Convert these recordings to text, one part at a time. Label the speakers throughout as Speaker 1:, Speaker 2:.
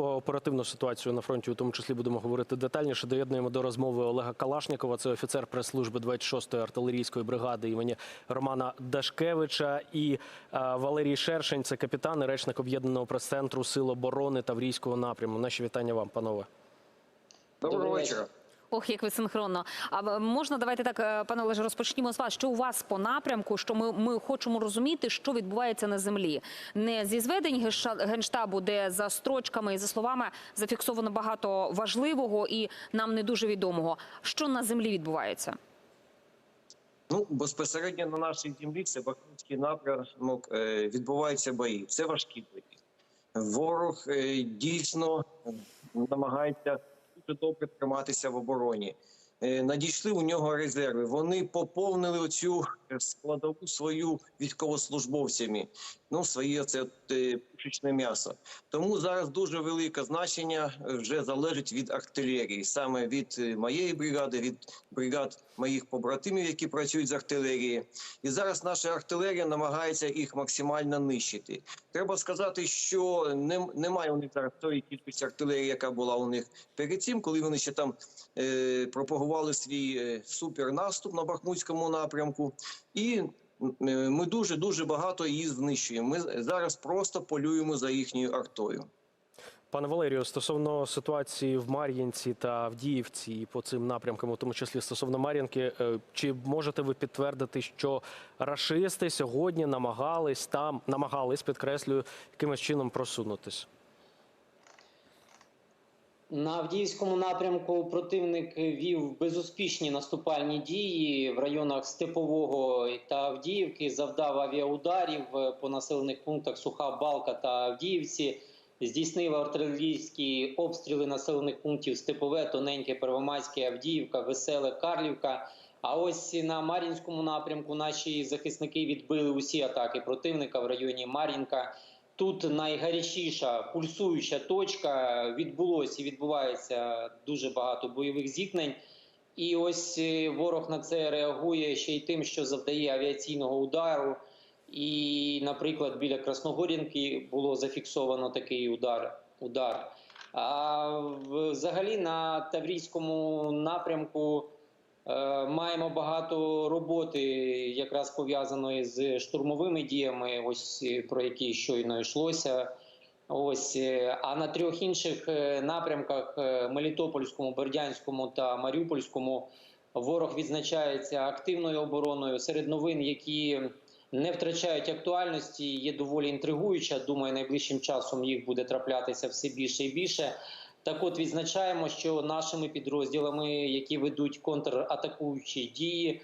Speaker 1: про оперативну ситуацію на фронті, у тому числі будемо говорити детальніше. Доєднуємо до розмови Олега Калашнікова. Це офіцер прес-служби 26-ї артилерійської бригади імені Романа Дашкевича і е, Валерій Шершень. Це капітан і речник об'єднаного прес-центру Сил оборони Таврійського напряму. Наші вітання вам, панове.
Speaker 2: Доброго вечора.
Speaker 3: Ох, як ви синхронно. А можна давайте так, е, пане Олеже, розпочнімо з вас. Що у вас по напрямку? Що ми, ми хочемо розуміти, що відбувається на землі, не зі зведень генштабу, де за строчками і за словами зафіксовано багато важливого і нам не дуже відомого. Що на землі відбувається?
Speaker 2: Ну безпосередньо на нашій землі це Бахмутський напрямок е, відбуваються бої. Це важкі бої. Ворог е, дійсно намагається добре триматися в обороні. Е, Надійшли у нього резерви. Вони поповнили оцю складову свою військовослужбовцями. Ну, своє це е, пушечне м'ясо. Тому зараз дуже велике значення е, вже залежить від артилерії, саме від е, моєї бригади, від бригад моїх побратимів, які працюють з артилерії. І зараз наша артилерія намагається їх максимально нищити. Треба сказати, що не, немає у них зараз тої кількості артилерії, яка була у них перед цим, коли вони ще там е, пропагували свій супернаступ на Бахмутському напрямку. І ми дуже дуже багато її знищуємо. Ми зараз просто полюємо за їхньою артою.
Speaker 1: Пане Валерію, стосовно ситуації в Мар'їнці та Авдіївці і по цим напрямкам, у тому числі стосовно Мар'їнки, е, чи можете ви підтвердити, що рашисти сьогодні намагались там, намагались, підкреслюю, якимось чином просунутись?
Speaker 4: На Авдіївському напрямку противник вів безуспішні наступальні дії в районах Степового та Авдіївки, завдав авіаударів по населених пунктах Суха Балка та Авдіївці, здійснив артилерійські обстріли населених пунктів Степове, Тоненьке, Первомайське, Авдіївка, Веселе, Карлівка. А ось на Мар'їнському напрямку наші захисники відбили усі атаки противника в районі Мар'їнка. Тут найгарячіша пульсуюча точка відбулося і відбувається дуже багато бойових зіткнень. І ось е, ворог на це реагує ще й тим, що завдає авіаційного удару. І, наприклад, біля Красногорівки було зафіксовано такий удар. удар. А взагалі на Таврійському напрямку маємо багато роботи, якраз пов'язаної з штурмовими діями, ось е, про які щойно йшлося. Ось е, а на трьох інших е, напрямках е, Мелітопольському, Бердянському та Маріупольському ворог відзначається активною обороною. Серед новин, які не втрачають актуальності, є доволі інтригуюча. Думаю, найближчим часом їх буде траплятися все більше і більше. Так, от відзначаємо, що нашими підрозділами, які ведуть контратакуючі дії,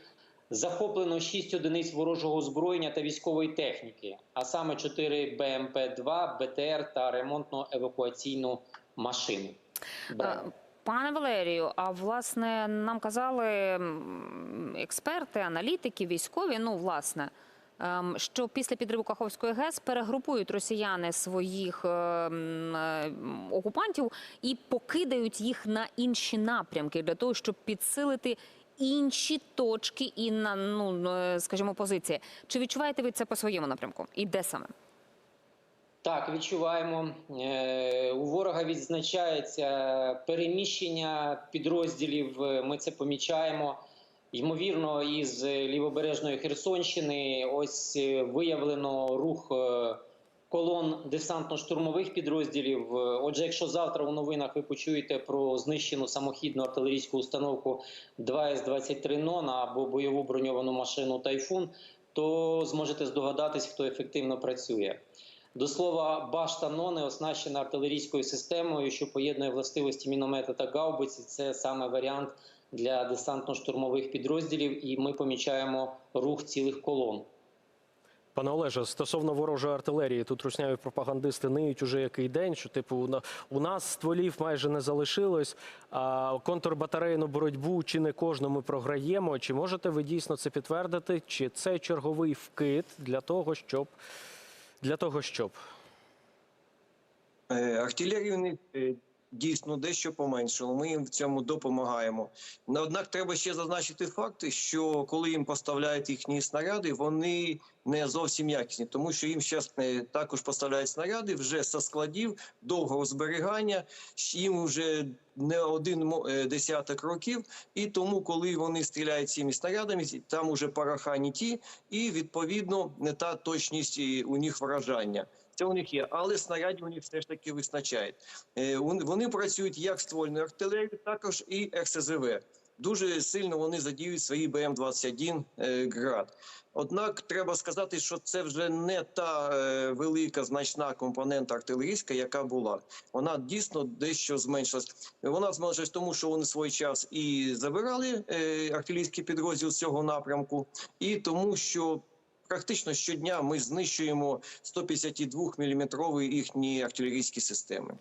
Speaker 4: захоплено 6 одиниць ворожого озброєння та військової техніки, а саме 4 БМП-2, БТР та ремонтно-евакуаційну машину.
Speaker 3: Пане Валерію, а власне нам казали експерти, аналітики, військові. Ну, власне, що після підриву Каховської ГЕС перегрупують росіяни своїх е, м, е, окупантів і покидають їх на інші напрямки для того, щоб підсилити інші точки і на ну е, скажімо позиції. Чи відчуваєте ви це по своєму напрямку? І де саме?
Speaker 4: Так, відчуваємо. Е, У ворога відзначається переміщення підрозділів. Ми це помічаємо. Ймовірно, із лівобережної Херсонщини ось е, виявлено рух е, колон десантно-штурмових підрозділів. Е, Отже, якщо завтра у новинах ви почуєте про знищену самохідну артилерійську установку 2С-23 «Нон» або бойову броньовану машину Тайфун, то зможете здогадатись, хто ефективно працює. До слова, башта Нони оснащена артилерійською системою, що поєднує властивості міномета та гаубиці. Це саме варіант для десантно-штурмових підрозділів, і ми помічаємо рух цілих колон.
Speaker 1: Пане Олеже, стосовно ворожої артилерії, тут русняві пропагандисти ниють уже який день, що типу у нас стволів майже не залишилось. А контрбатарейну боротьбу чи не кожну ми програємо. Чи можете ви дійсно це підтвердити? Чи це черговий вкид для того, щоб для того, щоб
Speaker 2: Е, Е, дійсно дещо поменшало. Ми їм в цьому допомагаємо. Ну, Однак треба ще зазначити факти, що коли їм поставляють їхні снаряди, вони не зовсім якісні, тому що їм зараз також поставляють снаряди вже зі складів довгого зберігання. Їм вже не один е, десяток років, і тому, коли вони стріляють цими снарядами, там уже пороха не ті, і відповідно не та точність у них вражання. Це у них є, але снарядів у них все ж таки вистачає. Е, вони- працюють як ствольною артилерією, також і РСЗВ. Дуже сильно вони задіють свої БМ-21 е, град. Однак треба сказати, що це вже не та е, велика значна компонента артилерійська, яка була. Вона дійсно дещо зменшилась. Вона зменшилась тому, що вони свій час і забирали артилерійський підрозділ з цього напрямку, і тому, що практично щодня ми знищуємо 152 мм їхні артилерійські системи.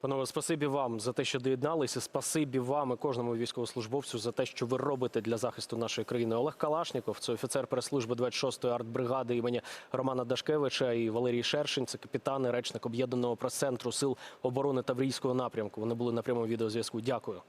Speaker 1: Панове, спасибі вам за те, що доєдналися. Спасибі вам і кожному військовослужбовцю за те, що ви робите для захисту нашої країни. Олег Калашніков, це офіцер прес-служби 26-ї артбригади імені Романа Дашкевича і Валерій Шершень, це капітан і речник об'єднаного прес-центру сил оборони Таврійського напрямку. Вони були на прямому відеозв'язку. Дякую.